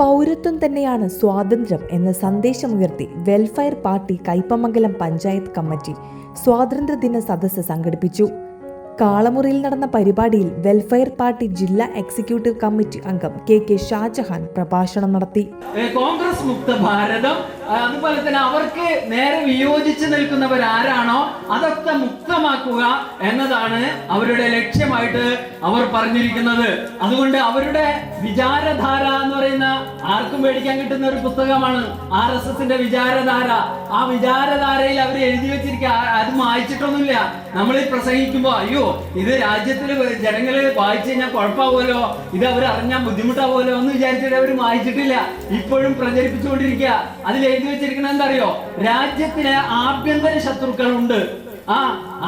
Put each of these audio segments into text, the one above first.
പൗരത്വം തന്നെയാണ് സ്വാതന്ത്ര്യം എന്ന സന്ദേശമുയർത്തി welfare party Kaipamangalam panchayat committee സ്വാതന്ത്ര്യദിന സദസ്സ് സംഘടിപ്പിച്ചു. കാളമുറിയിൽ നടന്ന പരിപാടിയിൽ വെൽഫെയർ പാർട്ടി ജില്ലാ എക്സിക്യൂട്ടീവ് കമ്മിറ്റി അംഗം കെ കെ ഷാജഹാൻ പ്രഭാഷണം നടത്തി. കോൺഗ്രസ് മുക്ത ഭാരതം. അതുപോലെ തന്നെ അവർക്ക് നേരെ വിയോജിച്ച് നിൽക്കുന്നവർ ആരാണോ അതൊക്കെ മുക്തമാക്കുക എന്നതാണ് അവരുടെ ലക്ഷ്യമായിട്ട് അവർ പറഞ്ഞിരിക്കുന്നത്. അതുകൊണ്ട് അവരുടെ വിചാരധാര ആർക്കും മേടിക്കാൻ കിട്ടുന്ന ഒരു പുസ്തകമാണ് ആർ എസ് എസിന്റെ വിചാരധാര. ആ വിചാരധാരയിൽ അവർ എഴുതി വെച്ചിരിക്കുക അത് വായിച്ചിട്ടൊന്നുമില്ല നമ്മൾ ഈ പ്രസംഗിക്കുമ്പോ അയ്യോ ഇത് രാജ്യത്തിൽ ജനങ്ങളെ വായിച്ചു കഴിഞ്ഞാൽ കുഴപ്പമാവുമല്ലോ ഇത് അവർ അറിഞ്ഞാൽ ബുദ്ധിമുട്ടാവുമല്ലോ എന്ന് വിചാരിച്ചിട്ട് അവർ വായിച്ചിട്ടില്ല ഇപ്പോഴും പ്രചരിപ്പിച്ചുകൊണ്ടിരിക്കുക അതിൽ എഴുതി വെച്ചിരിക്കുന്നത് എന്താ അറിയോ? രാജ്യത്തിന് ആഭ്യന്തര ശത്രുക്കളുണ്ട്. ആ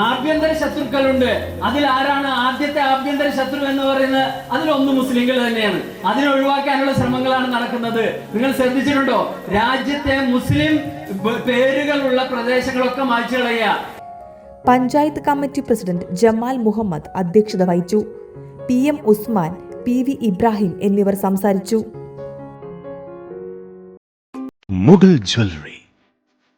ആഭ്യന്തര ശത്രുക്കളുണ്ട്. അതിൽ ആരാണ് ആദ്യത്തെ ആഭ്യന്തര ശത്രു എന്ന് പറയുന്നത്? അതിലൊന്ന് മുസ്ലിങ്ങൾ തന്നെയാണ്. അതിനെ ഒഴിവാക്കാനുള്ള ശ്രമങ്ങളാണ് നടക്കുന്നത്. നിങ്ങൾ ശ്രദ്ധിച്ചിട്ടുണ്ടോ? രാജ്യത്തെ മുസ്ലിം പേരുകളുള്ള പ്രദേശങ്ങളൊക്കെ മാറ്റി കളയുക. പഞ്ചായത്ത് കമ്മിറ്റി പ്രസിഡന്റ് ജമാൽ മുഹമ്മദ് അധ്യക്ഷത വഹിച്ചു. P M Usman P V Ibrahim എന്നിവർ സംസാരിച്ചു. മുഗൾ ജ്വല്ലറി.